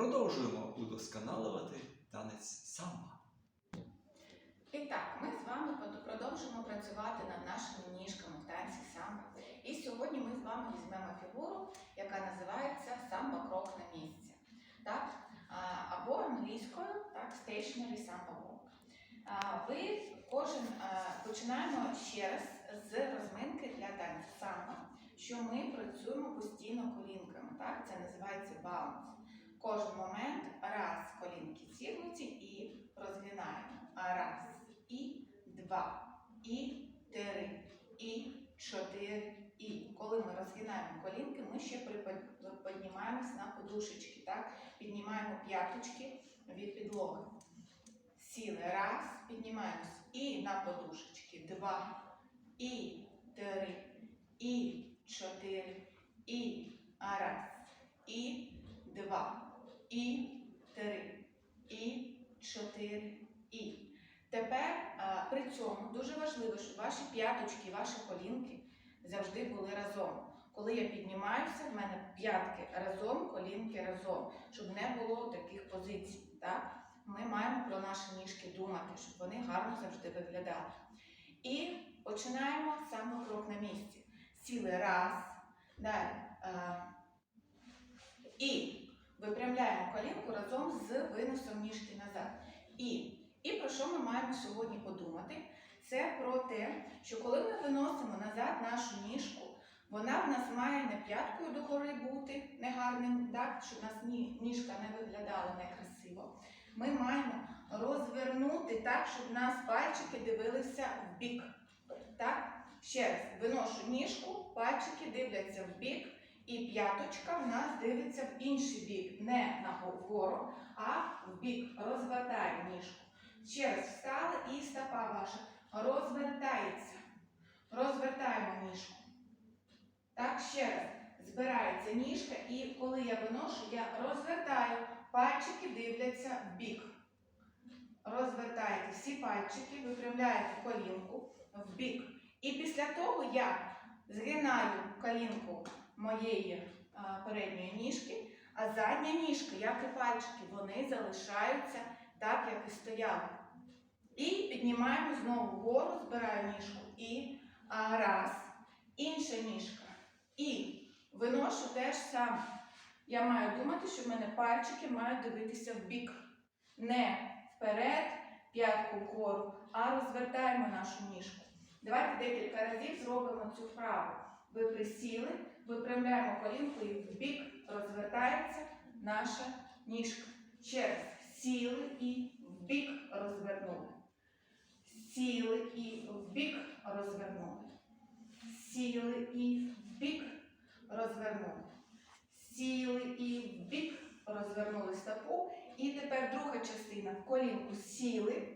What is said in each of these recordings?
Продовжуємо удосконалювати танець самба. І так, ми з вами продовжимо працювати над нашими ніжками в танці самбо. І сьогодні ми з вами візьмемо фігуру, яка називається самбо крок на місці. Так? Або англійською так, stationary samba walk. Ви кожен починаємо ще раз з розминки для танцю самбо, що ми працюємо постійно колінками. Так? Це називається баунс. Кожен момент раз колінки зігнуті і розгинаємо. Раз, і два, і три, і чотири, і. Коли ми розгинаємо колінки, ми ще піднімаємось на подушечки, так? Піднімаємо п'яточки від підлоги. Сіли. Раз, піднімаємось. І на подушечки. Два, і три, і чотири, і раз, і два, і три, і чотири, і. Тепер при цьому дуже важливо, щоб ваші п'яточки, ваші колінки завжди були разом. Коли я піднімаюся, в мене п'ятки разом, колінки разом, щоб не було таких позицій. Так? Ми маємо про наші ніжки думати, щоб вони гарно завжди виглядали. І починаємо саме крок на місці. Сіли раз, далі. І випрямляємо колінку разом з виносом ніжки назад. І і про що ми маємо сьогодні подумати? Це про те, що коли ми виносимо назад нашу ніжку, вона в нас має не п'яткою догори бути негарним, так, щоб у нас ні, ніжка не виглядала некрасиво. Ми маємо розвернути так, щоб в нас пальчики дивилися в бік. Так? Ще раз, виношу ніжку, пальчики дивляться в бік, і п'яточка в нас дивиться в інший бік, не на вгору, а в бік. Розвертаємо ніжку. Ще раз встали і стопа ваша розвертається. Розвертаємо ніжку. Так, ще раз. Збирається ніжка, і коли я виношу, я розвертаю. Пальчики дивляться в бік. Розвертаєте всі пальчики, випрямляєте колінку в бік. І після того я згинаю колінку моєї передньої ніжки, а задня ніжка, як і пальчики, вони залишаються так, як і стояли. І піднімаємо знову вгору, збираю ніжку. І раз. Інша ніжка. І виношу теж саме. Я маю думати, що в мене пальчики мають дивитися в бік. Не вперед, п'ятку вгору, а розвертаємо нашу ніжку. Давайте декілька разів зробимо цю вправу. Ви присіли, випрямляємо колінку і в бік розвертається наша ніжка. Ще раз. Сіли і в бік розвернули. Сіли і в бік розвернули. Сіли і в бік розвернули. Сіли і в бік розвернули стопу. І тепер друга частина. В колінку сіли,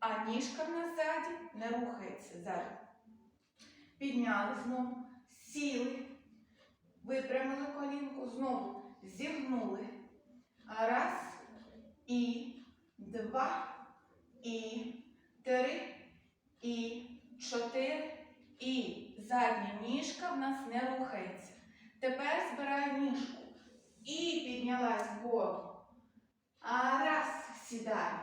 а ніжка в нас ззаді не рухається ззаді. Підняли знову, сіли, випрямили колінку, знову зігнули. Раз, і два, і три, і чотири, і задня ніжка в нас не рухається. Тепер збираю ніжку. І піднялась вгору. А раз сідаю.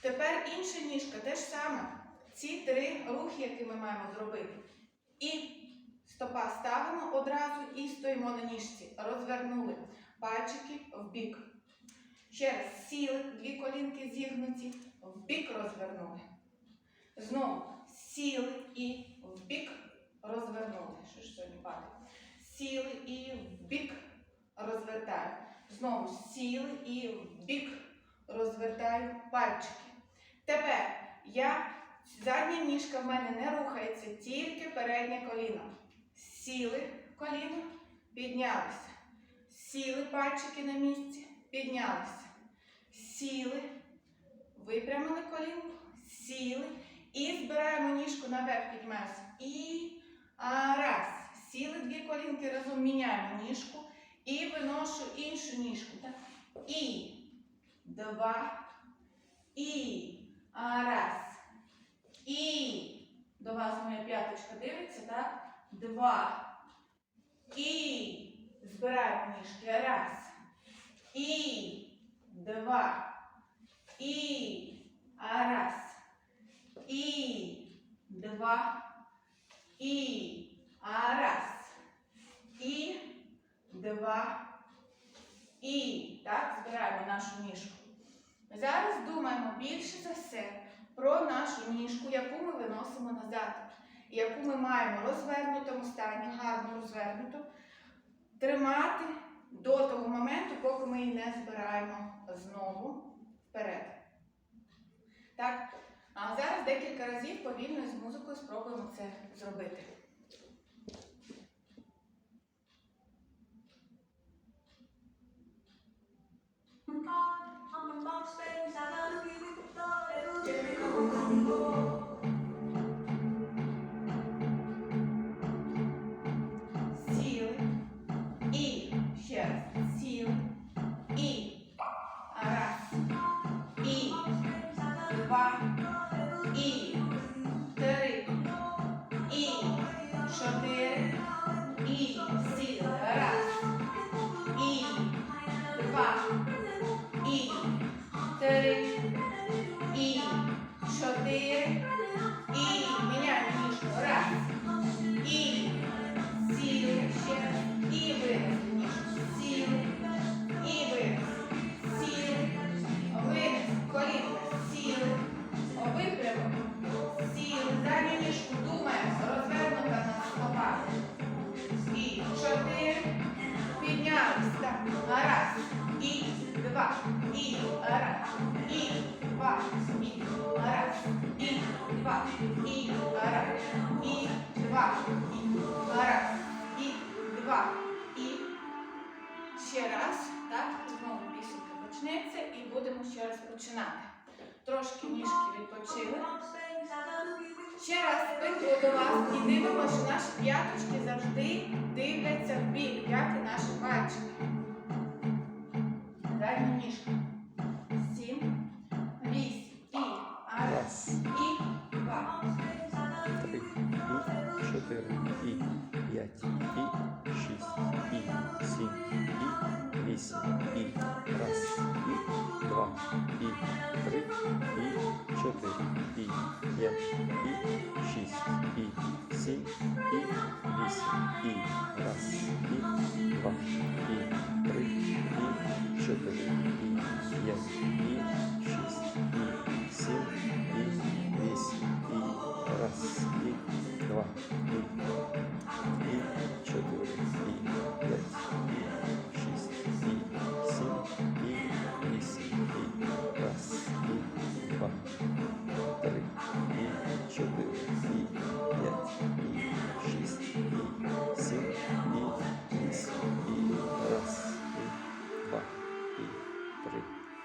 Тепер інша ніжка те ж саме. Ці три рухи, які ми маємо зробити. І стопа ставимо одразу і стоїмо на ніжці. Розвернули пальчики в бік. Ще раз сіли, дві колінки зігнуті, в бік розвернули. Знову сіли і в бік розвернули. Що ж сьогодні падає? Сіли і в бік розвертаю. Знову сіли і в бік розвертаю пальчики. Тепер я задня ніжка в мене не рухається, тільки переднє коліно. Сіли коліно, піднялися. Сіли пальчики на місці, піднялися. Сіли, випрямили колінку, сіли. І збираємо ніжку наверх, піднімаємося. І а, раз. Сіли дві колінки разом міняємо ніжку. І виношу іншу ніжку. Так? І два. І а, раз. І до вас моя п'яточка дивиться, так? Два. І збираємо ніжки. Раз. І два. І. Раз. І. Два. І. Раз. І. Два. І. Так, збираємо нашу ніжку. Зараз думаємо більше за все про нашу ніжку, яку ми виносимо назад, яку ми маємо розвернутому стані, гарно розвернуту, тримати до того моменту, поки ми її не збираємо знову вперед. Так, а зараз декілька разів повільно з музикою спробуємо це зробити. І раз. І два. І раз. І два. І ще раз. Так. Знову пісенька почнеться і будемо ще раз починати. Трошки ніжки відпочили. Ще раз спинку до вас і дивимося, що наші п'яточки завжди дивляться в бік, як і наші пальчики. Задня ніжка. І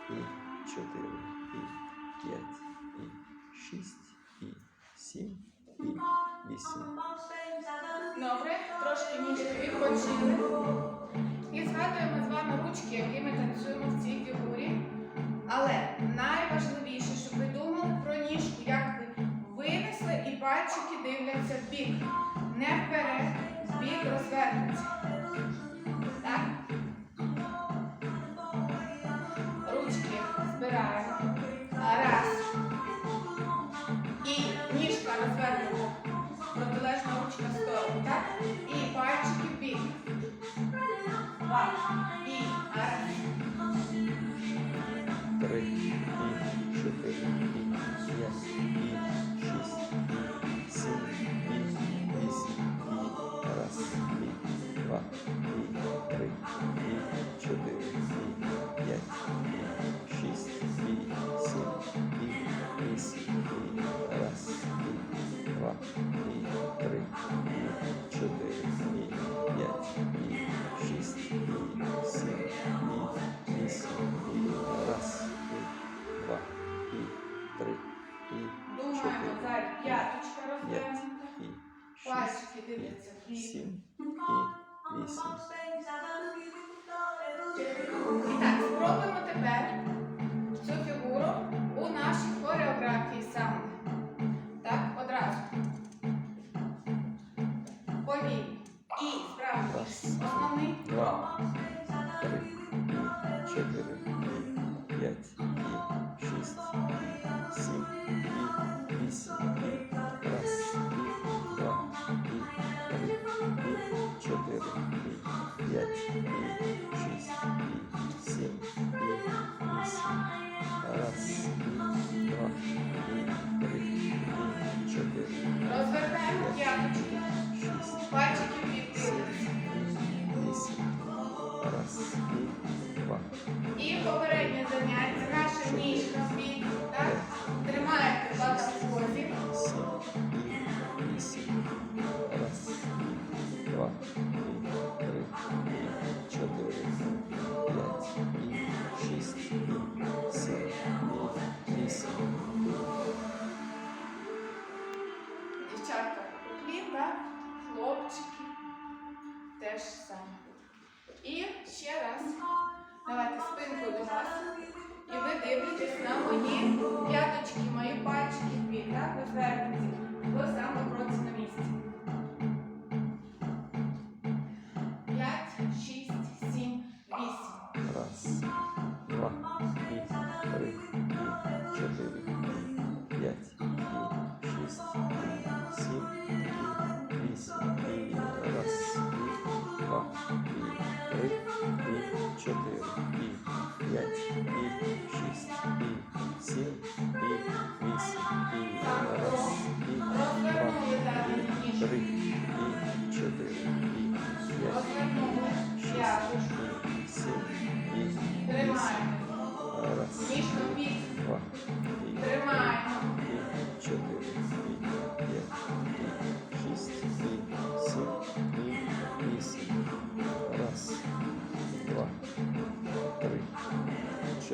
і чотири, і п'ять, і шість, і сім, і вісім. Добре, трошки ніжки відпочили. І згадуємо з вами ручки, які ми танцюємо в цій фігурі. Але найважливіше, щоб ви думали про ніжку, як ви винесли і пальчики дивляться в бік. Не вперед, в бік розвернуться. Сім, і вісім.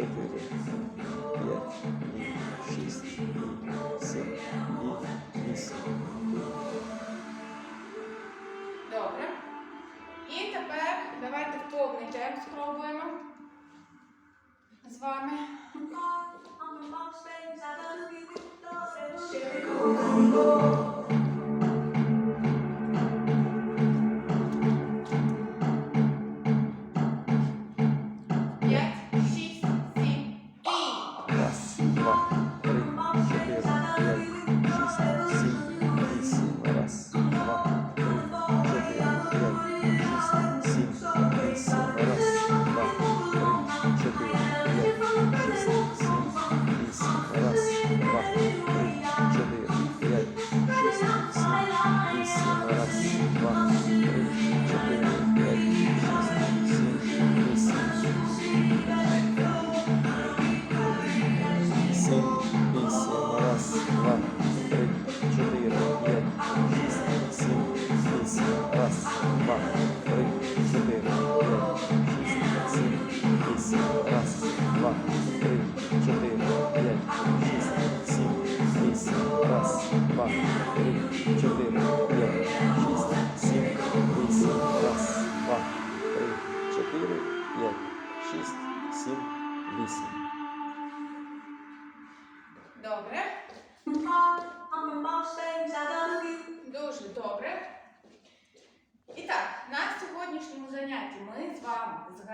Чотири, п'ять,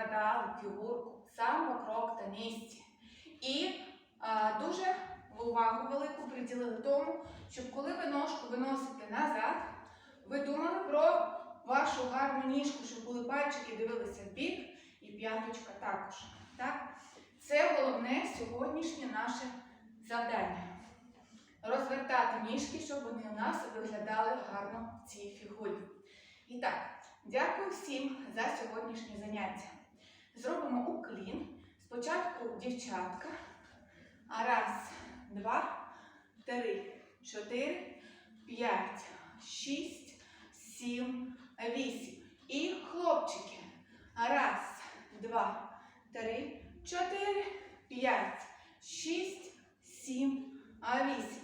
згадали фігурку самбо, крок та місці. І а, дуже увагу велику приділили тому, щоб коли ви ножку виносите назад, ви думали про вашу гарну ніжку, щоб були пальчики дивилися в бік і п'яточка також. Так? Це головне сьогоднішнє наше завдання розвертати ніжки, щоб вони у нас виглядали гарно в цій фігурі. І так, дякую всім за сьогоднішнє заняття. Зробимо уклін. Спочатку дівчатка. Раз, два, три, чотири, п'ять, шість, сім, вісім. І хлопчики. Раз, два, три, чотири, п'ять, шість, сім, вісім.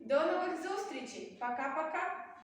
До нових зустрічей. Пока-пока.